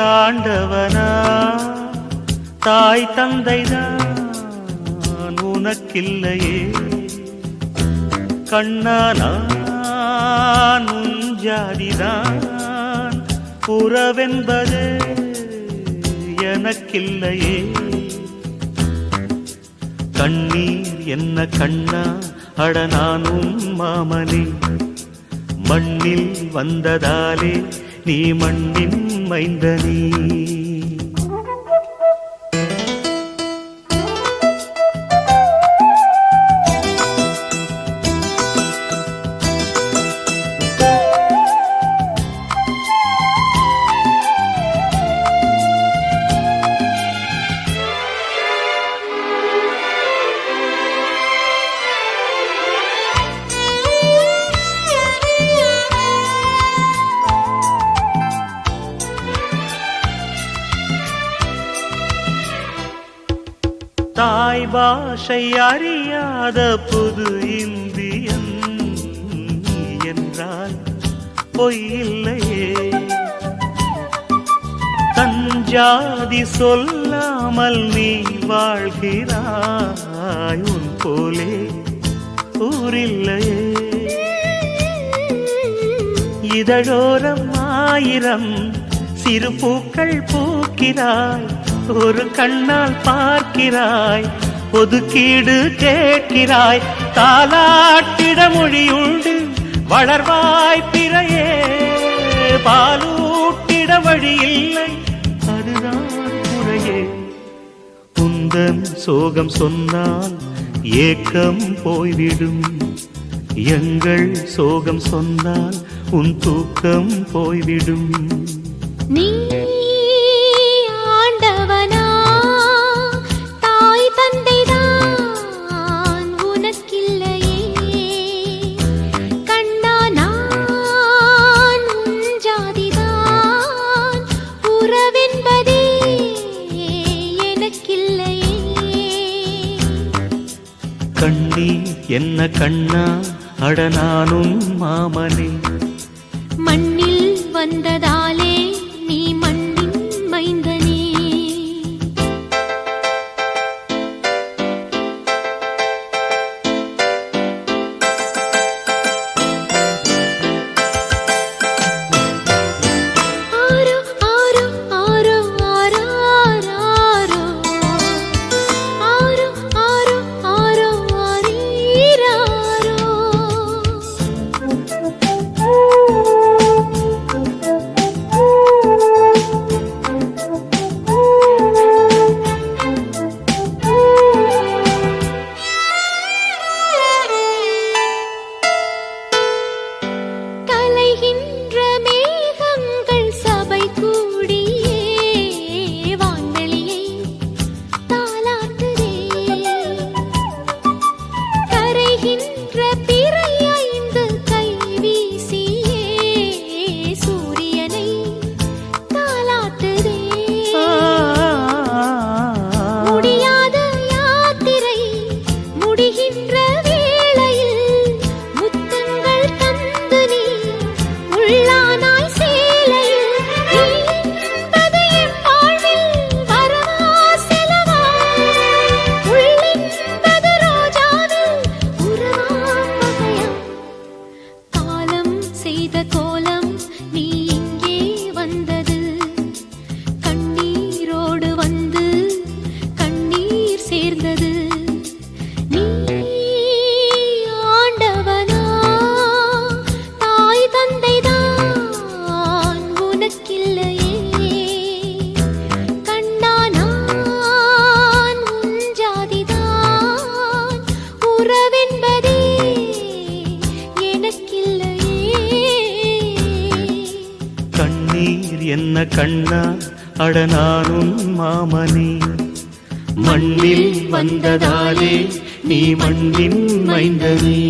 ஆண்டவனா தாய் தந்தைதான் உனக்கில்லையே. கண்ணானான் ஜாதிதான் உறவென்பது எனக்கில்லையே. கண்ணீர் என்ன கண்ணா அட நானும் மாமனே. மண்ணில் வந்ததாலே நீ மண்ணின் மைந்தனே தாய் பாஷை அறியாத புது இந்தியன் என்றால் பொய்யில்லையே தஞ்சாதி சொல்லாமல் நீ வாழ்கிறாய் உன் போலே ஊரில்லையே இதழோரம் ஆயிரம் சிறு பூக்கள் பூக்கிறாய் ஒரு கண்ணால் பார்க்கிறாய் ஒதுக்கீடு கேட்கிறாய். தாலாட்டிட மொழியுண்டு வளர்வாய் பிறையே. பாலூட்டிட வழி இல்லை அதுதான் குறையே. உந்தன் சோகம் சொன்னால் ஏக்கம் போய்விடும். எங்கள் சோகம் சொன்னால் உன் தூக்கம் போய்விடும். நீ என்ன கண்ணா? அட நானும் மாமனே. மண்ணில் வந்ததாலே கண்ணீர் கண்ணா அடனானும் மாமனே. மண்ணில் வந்ததாலே நீ மண்ணின் மைந்தனே